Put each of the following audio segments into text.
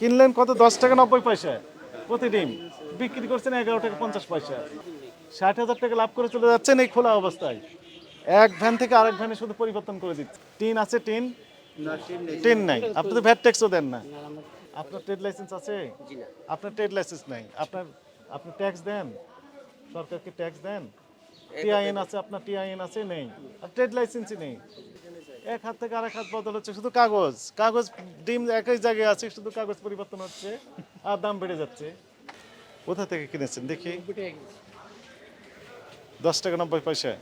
কিনলেন কত? দশ টাকা নব্বই পয়সা। প্রতি ডিম বিক্রি করছেন এগারো টাকা পঞ্চাশ পয়সা। ষাট হাজার টাকা লাভ করে চলে যাচ্ছেন এই খোলা অবস্থায়। এক ভ্যান থেকে আরেক ভ্যানে শুধু পরিবর্তন করে দিচ্ছে। টিন আছে টিন? টিন নাই। আপনি তো ভ্যাট ট্যাক্সও দেন না। আপনার ট্রেড লাইসেন্স আছে? আপনার ট্রেড লাইসেন্স নাই। আপনার আপনি ট্যাক্স দেন? সরকারকে ট্যাক্স দেন? টিআইএন আছে আপনার টিআইএন আছে? নেই। আর ট্রেড লাইসেন্সই নেই। এক হাত থেকে আরেক হাত বদল হচ্ছে শুধু কাগজ। কাগজ ডিম একই জায়গায় আছে শুধু কাগজ পরিবর্তন হচ্ছে আর দাম বেড়ে যাচ্ছে। কোথা থেকে কিনেছেন? দেখি। দশ টাকা নব্বই পয়সা।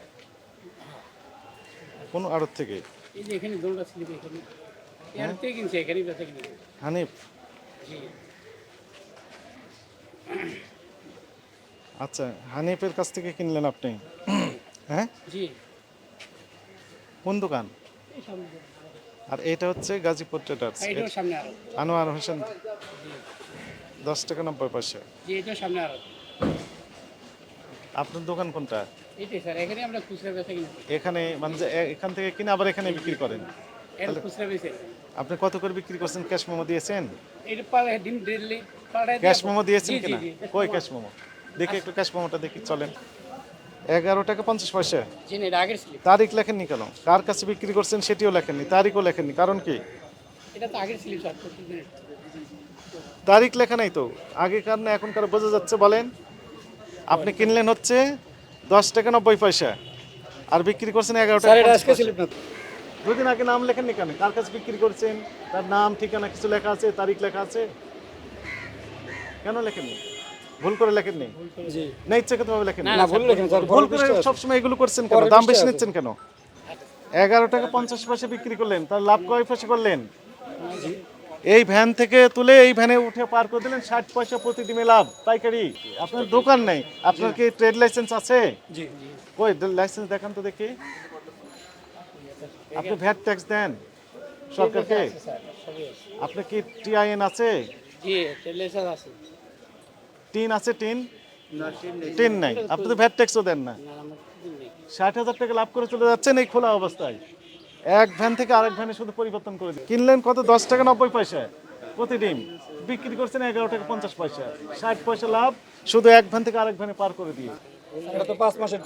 কোন আড়ত থেকে? এই যে এখানে দোলটা স্লিপ এখানে। এর থেকে কিনছে এখানেই বেচা কিনে হানিফ। আচ্ছা হানিফের কাছ থেকে কিনলেন আপনি? হ্যাঁ? কোন দোকান? আর এটা হচ্ছে গাজীপুর ট্রেডার্স। সামনে আরও। আনোয়ার হোসেন দশ টাকা নব্বই পয়সা। জি এটাও সামনে আরও। আপনার দোকান কোনটা? এখানে আমরা খুচরা বেচা কিনে এখানে মানে এখান থেকে কিনে আবার এখানে বিক্রি করেন। এর খুচরা বেচে। আপনি কত করে বিক্রি করছেন? ক্যাশ মোমো দিয়েছেন? ক্যাশ মোমো দিয়েছেন কিনা? কই ক্যাশ মোমো? দেখি একটু ক্যাশ মোমোটা দেখি চলেন। এগারো টাকা পঞ্চাশ পয়সা। তারিখ লেখেননি কেন? কার কাছে বিক্রি করছেন সেটিও লেখেননি তারিখও লেখেননি কারণ কি? তারিখ লেখা নাই তো। আগেকার না এখনকার বোঝা যাচ্ছে বলেন। আপনি কিনলেন হচ্ছে দশ টাকা নব্বই পয়সা আর বিক্রি করছেন এগারো টাকা। দুদিন আগে নাম লেখেননি কেন? কার কাছে বিক্রি করছেন? তার নাম ঠিকানা কিছু লেখা আছে তারিখ লেখা আছে? কেন লেখেননি? ভুল করে লেখেননি? জি না ইচ্ছাকৃতভাবে লেখেননি। না ভুল লেখেন স্যার ভুল করে সবসময় এগুলো করছেন কেন? দাম বেশি নিচ্ছেন কেন? এগারো টাকা পঞ্চাশ পয়সা বিক্রি করলেন তার লাভ কয় পয়সা করলেন? এই ভ্যান থেকে তুলে এই ভ্যানে উঠে পার করে দিলেন ষাট পয়সা প্রতি ডিমে লাভ। পাইকারি আপনার দোকান নেই। আপনার কি ট্রেড লাইসেন্স আছে? কই লাইসেন্স দেখান তো দেখি। আপনি ভ্যাট ট্যাক্স দেন সরকারকে? স্যার সবই আছে। আপনি কি টিআইএন আছে? জি আছে। টিন আছে টিন? টিন নাই। আপনি তো ভ্যাট ট্যাক্সও দেন না। ষাট হাজার টাকা লাভ করে চলে যাচ্ছেন এই খোলা অবস্থায়। এক ভ্যান থেকে আরেক ভ্যানে শুধু পরিবর্তন করে দিন। কিনলেন কত? দশ টাকা নব্বই পয়সা। প্রতি ডিম। বিক্রি করছেন এগারো টাকা পঞ্চাশ পয়সা। ষাট পয়সা লাভ শুধু এক ভ্যান থেকে আরেক ভ্যানে পার করে দিয়ে। এটা তো পাঁচ মাসের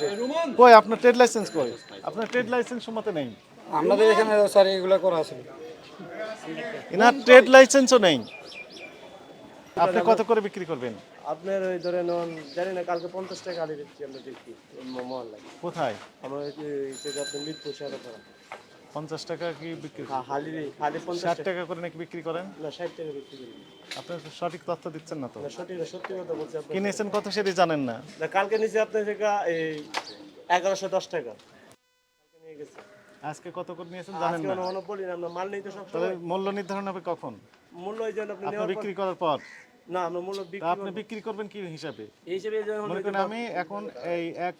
কই আপনার ট্রেড লাইসেন্স কই? আপনার ট্রেড লাইসেন্স মতে নেই। আমাদের এখানে স্যার এগুলো করা আছে। এনার ট্রেড লাইসেন্সও নেই। আপনি কত করে বিক্রি করবেন? আপনার ওই ধরেন ওন জানি না কালকে পঞ্চাশ টাকা আলি দিচ্ছি আমরা দেখি। মহল্লায় কোথায়? আমরা আপনার মিরপুর করা পঞ্চাশ টাকা কি বিক্রি হালি হালি পঞ্চাশ ষাট টাকা। করে নাকি বিক্রি করেন? না ষাট টাকা বিক্রি করি। আপনি সঠিক তথ্য দিচ্ছেন না তো। না সত্যি কথা বলছি আপনার কিনেছেন কত সেটি জানেন না। না কালকে নিচে আপনার থেকে এই এগারোশো দশ টাকা। কালকে নিয়ে গেছে আজকে কত করে নিয়েছেন জানেন না। না আমরা মাল নিতে সব মূল্য নির্ধারণ হবে কখন? মূল্য এই জন্য আপনি আপনি বিক্রি করার পর। না আমরা মূল্য বিক্রি আপনি বিক্রি করবেন কি হিসাবে? এই হিসেবে মনে করেন আমি এখন এই এক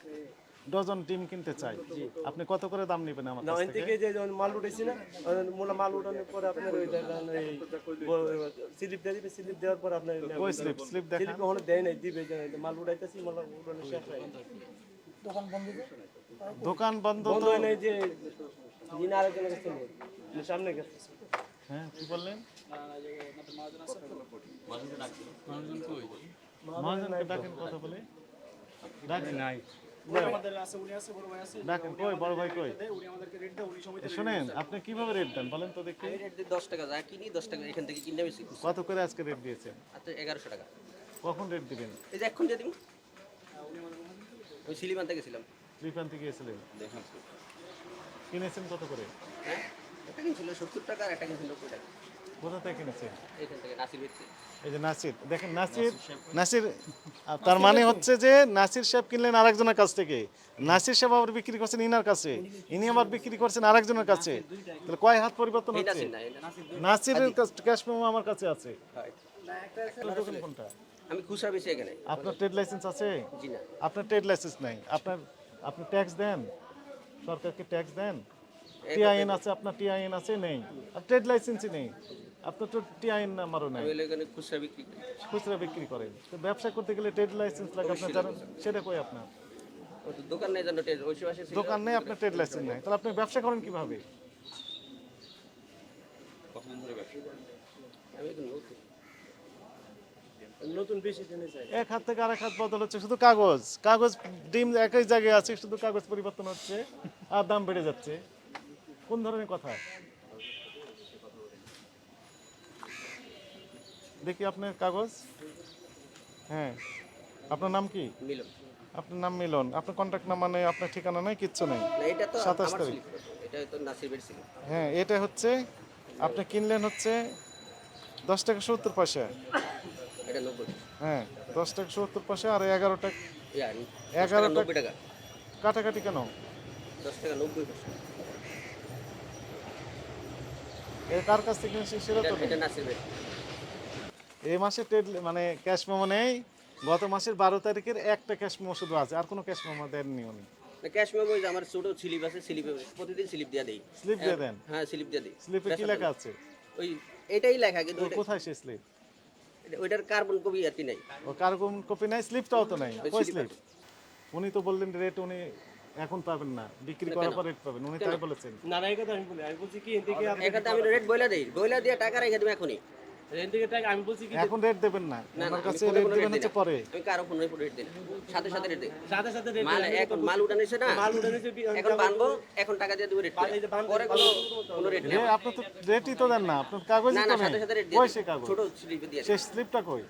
ডজন ডিম কিনতে চাই। আপনি কত করে দাম নেবেন আমার কাছ থেকে? থেকে যে যখন মাল উঠেছি না মূল্য মাল উঠানোর পরে আপনার ওই স্লিপ দিয়ে দিবে স্লিপ দেওয়ার পর আপনার ওই স্লিপ? স্লিপ দেখান। স্লিপ কখনো দেয় নাই দিবে মাল উঠাইতেছি মাল উঠানো শেষ হয় দোকান বন্ধ বন্ধ তো হয় নাই যে দিন আরেকজনের কাছে নেই মানে সামনে গেছে। হ্যাঁ কি বললেন? মহাজনকে ডাকেন কথা বলে। ডাকেন নাই। ডাকেন কই? বড় ভাই কই? এ, শুনেন আপনি কীভাবে রেট দেন বলেন তো দেখি। দশ টাকা যা কিনি দশ টাকা এখান থেকে কিনে বেশি কত করে আজকে রেট দিয়েছেন? আর এগারোশো টাকা। কখন রেট দিবেন? এই যে এখন দিয়ে ওই সিলিমান থেকে ছিলাম ত্রিপান্তি গিয়েছিলেন কিনেছেন কত করে? হ্যাঁ একটা কিনছিল সত্তর টাকা আর একটা কিনছিল নব্বই টাকা। কোথা থেকে কিনেছেন এই যে নাসির দেখেন নাসির নাসির তার মানে হচ্ছে যে নাসির সাহেব কিনলেন আরেকজনের কাছ থেকে। নাসির সাহেব আবার বিক্রি করছেন ইনার কাছে। ইনি আবার বিক্রি করছেন আরেকজনের কাছে। তাহলে কয় হাত পরিবর্তন হচ্ছে? নাসিরের ক্যাশ মেমো আমার কাছে আছে। আপনার কোনটা? আমি খুচরা বেশি এখানে। আপনার ট্রেড লাইসেন্স আছে? জি না। আপনার ট্রেড লাইসেন্স নাই। আপনার আপনি ট্যাক্স দেন? সরকারকে ট্যাক্স দেন? টিআইএন আছে আপনার টিআইএন আছে নেই। আর ট্রেড লাইসেন্সই নেই। আপনার তো টিআইএন নাম্বারও নেই। খুচরা বিক্রি করি খুচরা বিক্রি করেন। তো ব্যবসা করতে গেলে ট্রেড লাইসেন্স লাগে আপনার জানেন সেটা কই আপনার? তো দোকান নেই জানো ছিল। দোকান নেই আপনার ট্রেড লাইসেন্স নেই। তাহলে আপনি ব্যবসা করেন কীভাবে? আমি এখন নতুন। নতুন বেশি দিনে চাই এক হাত থেকে আরেক হাত বদল হচ্ছে শুধু কাগজ। কাগজ ডিম একই জায়গায় আছে শুধু কাগজ পরিবর্তন হচ্ছে আর দাম বেড়ে যাচ্ছে। কোন ধরনের কথা? দেখি আপনার কাগজ। হ্যাঁ। আপনার নাম কি? মিলন। আপনার নাম মিলন। আপনার কন্ট্যাক্ট নাম্বার নেই আপনার ঠিকানা নেই কিচ্ছু নেই। এটা তো সাতাশ তারিখ। হ্যাঁ এটা হচ্ছে আপনি কিনলেন হচ্ছে দশ টাকা সত্তর পয়সা। হ্যাঁ দশ টাকা সত্তর পয়সা আর এগারো টাকা এগারো টাকা কাটাকাটি কেন? দশ টাকা নব্বই পয়সা। কার কাছ থেকে সেটা তো এটা- নেই এটা নাসিবের এই মাসে ট্রেড মানে ক্যাশ মেমো নেই। গত মাসের বারো তারিখের একটা ক্যাশ মেমো শুধু আছে আর কোনো ক্যাশ মেমো দেননি উনি ক্যাশ মেমো আমার ছোট স্লিপ আছে স্লিপে প্রতিদিন স্লিপ দিয়ে দেই। স্লিপ দিয়ে দেন? হ্যাঁ স্লিপ দিয়ে দিই। স্লিপে কি লেখা আছে? ওই এটাই লেখা কিন্তু কোথায় সে স্লিপ ওইটার কার্বন কপি আর কি নাই। ও কার্বন কপি নাই স্লিপটাও তো নাই। কই স্লিপ উনি তো বললেন রেট উনি এখন পাবেন না বিক্রি করার পর রেট পাবেন উনি তাই বলেছেন। না না এই কথা আমি বলি আমি বলছি কি এন থেকে আপনি এখানে আমি রেট বইলা দেই বইলা দিয়ে টাকা রেখে দেবো এখনই। এন টাকা আমি বলছি কি এখন রেট দেবেন না। না না আমার কাছে রেট দেবেন হচ্ছে পরে। আমি কারও ফোনে রেট দিই সাথে সাথে রেট দিই সাথে সাথে রেট মাল এখন মাল উঠানিছে না? মাল উঠে এখন বানবো এখন টাকা দিয়ে দেবো রেট এই যে বানবো, পরে কোনো কোনো রেট নেই আপনি তো রেটই তো দেন না। আপনার কাগজই না না সাথে সাথে রেট কই দিয়ে কাগজ। ছোট স্লিপে দিয়ে সেই স্লিপটা কই?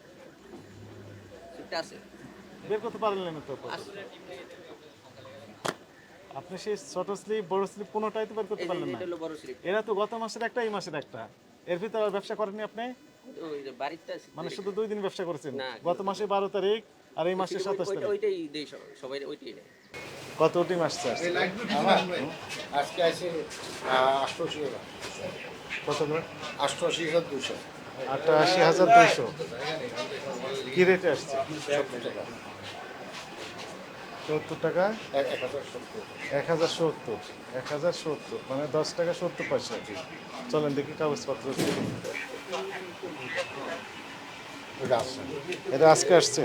স্লিপটা আছে। বের করতে পারলেন না তো আপনি সেই ছোট স্লিপ বড় স্লিপ কোনোটাই তো বের করতে পারলেন না। এটা হলো বড় স্লিপ এরা তো গত মাসের একটা এই মাসের একটা। এর ভিতরে ব্যবসা করেননি আপনি? মানে শুধু দুই দিন ব্যবসা করেছেন? গত মাসে বারো তারিখ আর এই মাসে সাতাশ তারিখ। ওইটাই দেই সবাই ওইটাই দেয় আসছে আজকে? আছে কত হাজার দুশো আটাশি হাজার দুইশো। কি রেটে আসছে? সত্তর টাকা। এক এক হাজার এক হাজার সত্তর। এক হাজার সত্তর। মানে দশ টাকা সত্তর পয়সা চলেন দেখি কাগজপত্র আসছে এটা আজকে আসছে।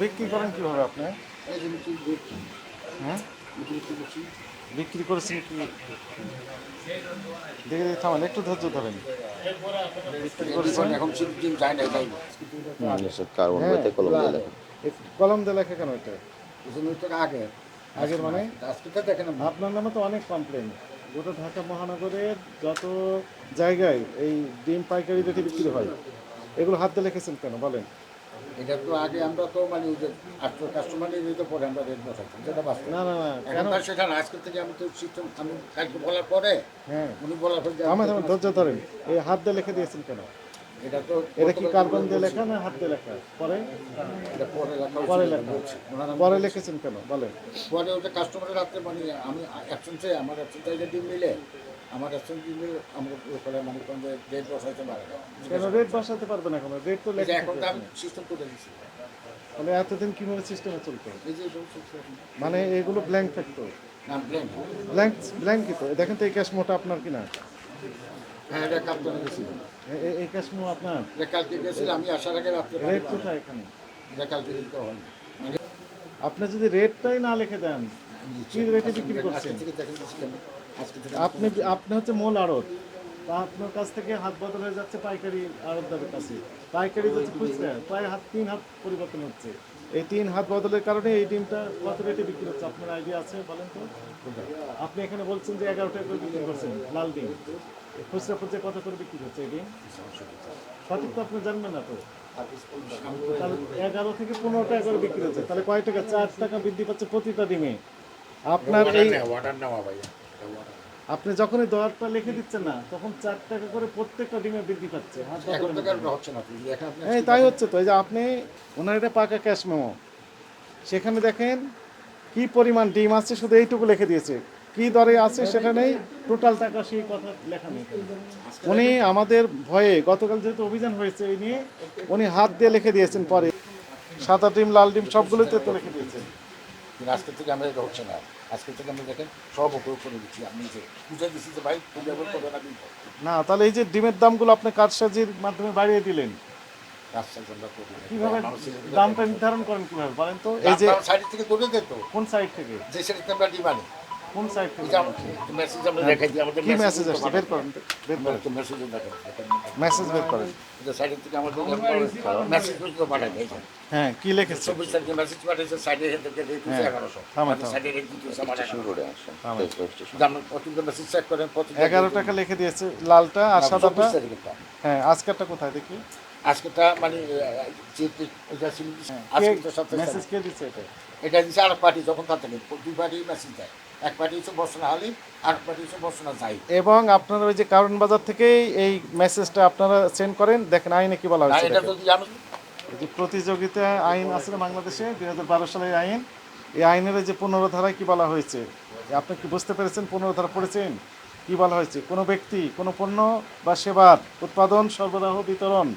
বিক্রি করেন কীভাবে আপনি? বিক্রি হ্যাঁ? বিক্রি করেছেন কি? দেখে দেখে থামান একটু ধৈর্য ধরেন। বিক্রি করেছেন? এখন কার্বন হ্যাঁ। কলম দিয়ে লেখা। কলম দিয়ে লেখা কেন এটা? আগে। আগের মানে? আজকে তো দেখেন আপনার নামে তো অনেক কমপ্লেন গোটা ঢাকা মহানগরের যত জায়গায় এই ডিম পাইকারি রেটে বিক্রি হয় এগুলো হাতে লিখেছেন কেন? বলেন। এটা তো আগে আমরা তো মানে আটশো কাস্টমারের রেটে পরে আমরা রেট বসাচ্ছি যেটা বাস্তব। না না না সেখানে তার সেটা থেকে আমি তো সিস্টেম আমি কালকে বলার পরে হ্যাঁ। উনি বলার পরে আমার ধৈর্য ধরেন এই হাত দিয়ে লিখে দিয়েছেন কেন? এটা তো এটা কি কার্বন দিয়ে লেখা না হাত দিয়ে লেখা? পরে? এটা পরে লেখা পরে লেখা। পরে লিখেছেন কেন? বলেন। পরে ওটা কাস্টমারের রাত্রে মানে আমি অ্যাবসেন্সে আমার অ্যাবসেন্স এটা ডিম মিলে আমার অ্যাবসেন্স মিলে আমরা ওখানে মানে কোন ডেট বসাইতে পারে না। কেন রেট বসাতে পারবেন এখন? রেট তো লেখা এখন আমি। সিস্টেম করে দিচ্ছি তাহলে এতদিন কীভাবে সিস্টেমে চলতো। মানে এগুলো ব্ল্যাঙ্ক থাকতো না ব্ল্যাঙ্ক ব্ল্যাঙ্ক ব্ল্যাঙ্কই তো? দেখেন তো এই ক্যাশ মোটা আপনার কিনা? হ্যাঁ এটা কাপ্তানে গেছিল এ- এ- এই ক্যাশ আপনার? এটা কালকে গেছিল আমি আসার আগে রাত্রে রেট কোথায় এখানে? এটা কালকে দিতে হয় আপনি যদি রেটটাই না লিখে দেন কি রেটে বিক্রি করছেন? আপনি আপনি হচ্ছে মূল আড়ত। তা আপনার কাছ থেকে হাত বদল হয়ে যাচ্ছে পাইকারি আড়তদারের কাছে। পাইকারি যাচ্ছে খুচরা প্রায় হাত তিন হাত পরিবর্তন হচ্ছে। এই তিন হাত বদলের কারণে এই ডিমটা কত রেটে বিক্রি হচ্ছে? আপনার আইডিয়া আছে বলেন তো। আপনি এখানে বলছেন যে এগারো টাকা করে বিক্রি করছেন লাল ডিম। খুচরা খুচরা কত করে বিক্রি হচ্ছে এই সঠিক তো আপনি জানবেন না তো। তাহলে এগারো থেকে পনেরো টাকা করে বিক্রি হচ্ছে। তাহলে কয় টাকা? চার টাকা বৃদ্ধি পাচ্ছে প্রতিটা ডিমে আপনার এই আপনি যখন এই দরটা লিখে দিচ্ছেন না তখন চার টাকা করে প্রত্যেকটা ডিমে বৃদ্ধি পাচ্ছে। তুই এই তাই হচ্ছে তো এই যে আপনি ওনার এটা পাকা ক্যাশ মেমো। সেখানে দেখেন কি পরিমাণ ডিম আছে শুধু এইটুকু লিখে দিয়েছে। কি দরে আছে সেটা নেই। টোটাল টাকা সেই কথা লেখা নেই উনি আমাদের ভয়ে গতকাল যেহেতু অভিযান হয়েছে এই নিয়ে উনি হাত দিয়ে লিখে দিয়েছেন পরে। সাদা ডিম লাল ডিম সবগুলোতে তো লিখে দিয়েছেন। আজকে থেকে আমরা এটা হচ্ছে না। আজকে থেকে আমরা দেখেন সব উপয়োগ করে দিচ্ছি আমি যে বুঝে দিচ্ছি যে ভাই তুমি ব্যবহার করবে না না তাহলে এই যে ডিমের দামগুলো আপনি কারসাজির মাধ্যমে বাড়িয়ে দিলেন। করি কীভাবে দামটা নির্ধারণ করেন কীভাবে বলেন তো? এই যে সাইড থেকে যেত কোন সাইড থেকে? যে সাইডে আমরা ডিমানি কোন সাইড থেকে মেসেজ আমরা দেখাই দিই আমাদের কি মেসেজ আসছে? বের করেন বের করেন। মেসেজ দেখাই মেসেজ বের করেন। যে সাইডের থেকে আমাদের মেসেজ পর্যন্ত পাঠাই দিয়েছে হ্যাঁ কি লিখেছে? চব্বিশ তারিখে মেসেজ পাঠিয়েছে সাইডে থেকে রেট হচ্ছে এগারোশো। প্রতিদিন মেসেজ চেক করেন প্রতিদিন এগারো টাকা লিখে দিয়েছে লালটা আর সাদাটা? হ্যাঁ আজকেরটা কোথায় দেখি? আজকেটা মানে আজকে তো মেসেজ কে দিচ্ছে এটা? এটা দিচ্ছে আর পার্টি যখন তার থেকে দুই পার্টি মেসেজ দেয়। এক পার্টি হচ্ছে বর্ষনা হালি আর পার্টি হচ্ছে বর্ষনা যাই এবং আপনারা ওই যে কারণ বাজার থেকেই এই মেসেজটা আপনারা সেন্ড করেন দেখেন আইনে কি বলা হয়েছে এটা যদি জানো এই যে প্রতিযোগিতা আইন আছে বাংলাদেশে দুই হাজার বারো সালের আইন এই আইনের যে পনেরো ধারায় কি বলা হয়েছে? আপনি কি বুঝতে পেরেছেন পনেরো ধারা পড়েছেন? কি বলা হয়েছে? কোনো ব্যক্তি কোনো পণ্য বা সেবার উৎপাদন সরবরাহ বিতরণ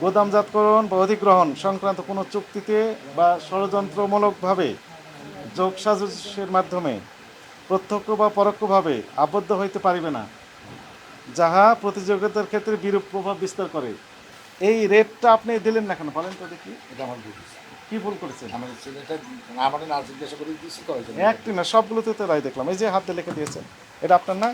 গোদামজাতকরণ বা অধিগ্রহণ সংক্রান্ত কোনো চুক্তিতে বা ষড়যন্ত্রমূলকভাবে যোগসাজসের মাধ্যমে প্রত্যক্ষ বা পরোক্ষভাবে আবদ্ধ হইতে পারিবে না। যাহা প্রতিযোগিতার ক্ষেত্রে বিরূপ প্রভাব বিস্তার করে। এই রেটটা আপনি দিলেন না কেন? বলেন তো দেখি। এটা আমার ভুল কি ভুল করেছেন? ছেলেটা আমার না জিজ্ঞাসা করে দিচ্ছি তো একটি না সবগুলোতে তো রায় দেখলাম। এই যে হাতে লিখে দিয়েছেন এটা আপনার না?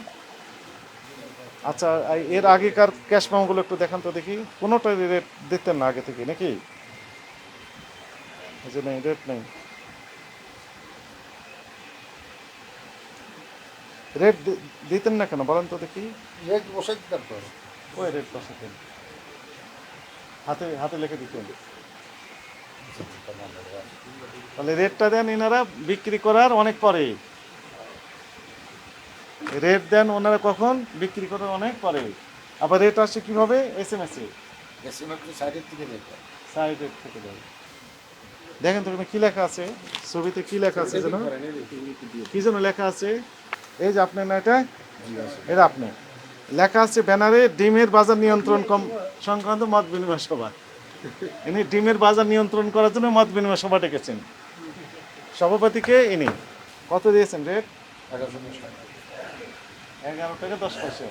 আচ্ছা এর আগেকার ক্যাশ মেমোগুলো একটু দেখান তো দেখি। কোনোটাই রেট দিতেন না আগে থেকে নাকি? এই যে নেই রেট নেই। রেট দিতেন না কেন? বলেন তো দেখি। রেট বসাই দিতাম তো। ওই রেট বসাতেন। হাতে হাতে লিখে দিতেন। তাহলে রেটটা দেন এনারা বিক্রি করার অনেক পরে। রেট দেন ওনারা কখন? বিক্রি করার অনেক পরে। আবার রেট আসছে কীভাবে? এস এম এস সাইডের থেকে রেট সাইড থেকে দেয় দেখেন তো কি লেখা আছে? ছবিতে কি লেখা আছে যেন? কি যেন লেখা আছে? এই যে আপনার না এটা এটা আপনি। লেখা আছে ব্যানারে ডিমের বাজার নিয়ন্ত্রণ কম সংক্রান্ত মত বিনিময় সভা। ইনি ডিমের বাজার নিয়ন্ত্রণ করার জন্য মত বিনিময় সভা ডেকেছেন। সভাপতিকে ইনি। কত দিয়েছেন রেট? এগারো টাকা দশ পয়সা।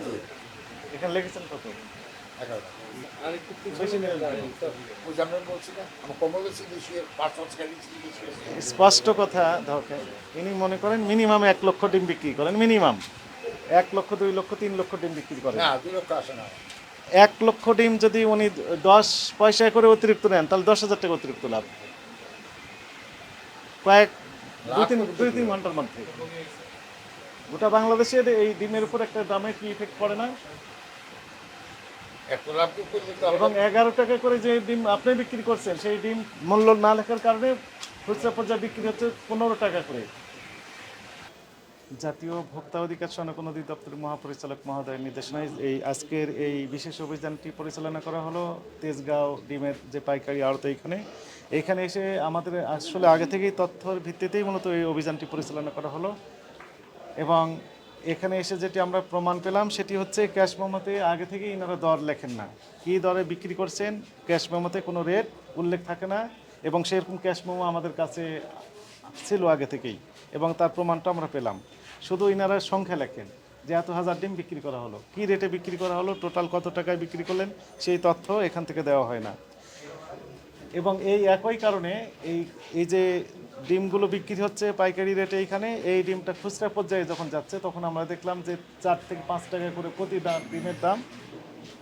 এখানে লিখেছেন কত? এগারো। স্পষ্ট কথা ধরকে ইনি মনে করেন মিনিমাম এক লক্ষ ডিম বিক্রি করেন মিনিমাম এক লক্ষ দুই লক্ষ তিন লক্ষ ডিম বিক্রি করেন। এক লক্ষ ডিম যদি উনি দশ পয়সা করে অতিরিক্ত নেন তাহলে দশ হাজার টাকা অতিরিক্ত লাভ। কয়েক দুই তিন দুই তিন ঘণ্টার মধ্যে। গোটা বাংলাদেশের এই ডিমের উপর একটা দামে কি ইফেক্ট পড়ে না? এবং এগারো টাকা করে যে ডিম আপনি বিক্রি করছেন, সেই ডিম মূল্য না লেখার কারণে খুচরা পর্যায়ে বিক্রি হচ্ছে পনেরো টাকা করে। জাতীয় ভোক্তা অধিকার সনকন অধিদপ্তরের মহাপরিচালক মহোদয়ের নির্দেশনায় এই আজকের এই বিশেষ অভিযানটি পরিচালনা করা হলো তেজগাঁও ডিমের যে পাইকারি আড়ত এইখানে এইখানে এসে আমাদের আসলে আগে থেকেই তথ্যের ভিত্তিতেই মূলত এই অভিযানটি পরিচালনা করা হলো। এবং এখানে এসে যেটি আমরা প্রমাণ পেলাম, সেটি হচ্ছে ক্যাশ মেমোতে আগে থেকেই ইনারা দর লেখেন না। কী দরে বিক্রি করছেন, ক্যাশ মেমোতে কোনো রেট উল্লেখ থাকে না, এবং সেরকম ক্যাশ মেমো আমাদের কাছে ছিল আগে থেকেই, এবং তার প্রমাণটা আমরা পেলাম। শুধু ইনারা সংখ্যা লেখেন যে এত হাজার ডিম বিক্রি করা হলো। কী রেটে বিক্রি করা হলো, টোটাল কত টাকায় বিক্রি করলেন, সেই তথ্য এখান থেকে দেওয়া হয় না। এবং এই একই কারণে এই এই যে ডিমগুলো বিক্রি হচ্ছে পাইকারি রেটে এইখানে এই ডিমটা খুচরা পর্যায়ে যখন যাচ্ছে, তখন আমরা দেখলাম যে চার থেকে পাঁচ টাকা করে প্রতি ডিমের দাম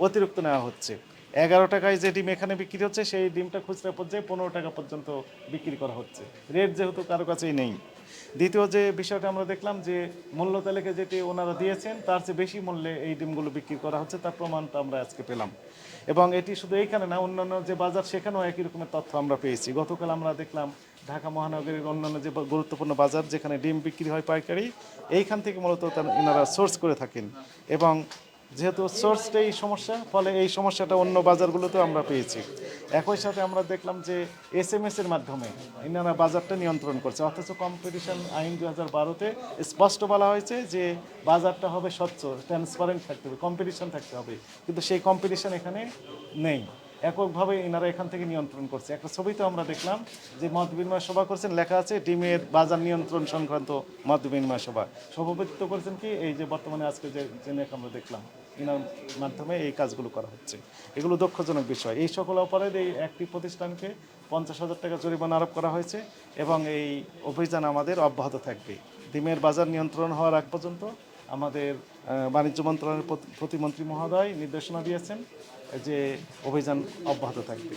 অতিরিক্ত নেওয়া হচ্ছে। এগারো টাকায় যে ডিম এখানে বিক্রি হচ্ছে, সেই ডিমটা খুচরা পর্যায়ে পনেরো টাকা পর্যন্ত বিক্রি করা হচ্ছে। রেট যেহেতু কারও কাছেই নেই। দ্বিতীয় যে বিষয়টা আমরা দেখলাম যে মূল্য তালিকা যেটি ওনারা দিয়েছেন, তার চেয়ে বেশি মূল্যে এই ডিমগুলো বিক্রি করা হচ্ছে, তার প্রমাণটা আমরা আজকে পেলাম। এবং এটি শুধু এইখানে না, অন্যান্য যে বাজার, সেখানেও একই রকমের তথ্য আমরা পেয়েছি। গতকাল আমরা দেখলাম ঢাকা মহানগরীর অন্যান্য যে গুরুত্বপূর্ণ বাজার যেখানে ডিম বিক্রি হয় পাইকারি, এইখান থেকে মূলত তারা এনারা সোর্স করে থাকেন। এবং যেহেতু সোর্সটাই সমস্যা, ফলে এই সমস্যাটা অন্য বাজারগুলোতেও আমরা পেয়েছি। একই সাথে আমরা দেখলাম যে এস এম এর মাধ্যমে ইনারা বাজারটা নিয়ন্ত্রণ করছে। অথচ কম্পিটিশন আইন দু হাজার বারোতে স্পষ্ট বলা হয়েছে যে বাজারটা হবে স্বচ্ছ ট্রান্সপারেন্ট থাকতে হবে কম্পিটিশন থাকতে হবে। কিন্তু সেই কম্পিটিশন এখানে নেই। এককভাবে এনারা এখান থেকে নিয়ন্ত্রণ করছে। একটা ছবিতে আমরা দেখলাম যে মত বিনিময় সভা করছেন, লেখা আছে, ডিমের বাজার নিয়ন্ত্রণ সংক্রান্ত মত বিনিময় সভা। সভাপতিত্ব করেছেন কি? এই যে বর্তমানে আজকে যে নেক আমরা দেখলাম, এনার মাধ্যমে এই কাজগুলো করা হচ্ছে। এগুলো দক্ষজনক বিষয়। এই সকল অপরাধ এই একটি প্রতিষ্ঠানকে পঞ্চাশ হাজার টাকা জরিমানা আরোপ করা হয়েছে এবং এই অভিযান আমাদের অব্যাহত থাকবে। ডিমের বাজার নিয়ন্ত্রণ হওয়ার আগ পর্যন্ত আমাদের বাণিজ্য মন্ত্রণালয়ের প্রতিমন্ত্রী মহোদয় নির্দেশনা দিয়েছেন। যে অভিযান অব্যাহত থাকবে।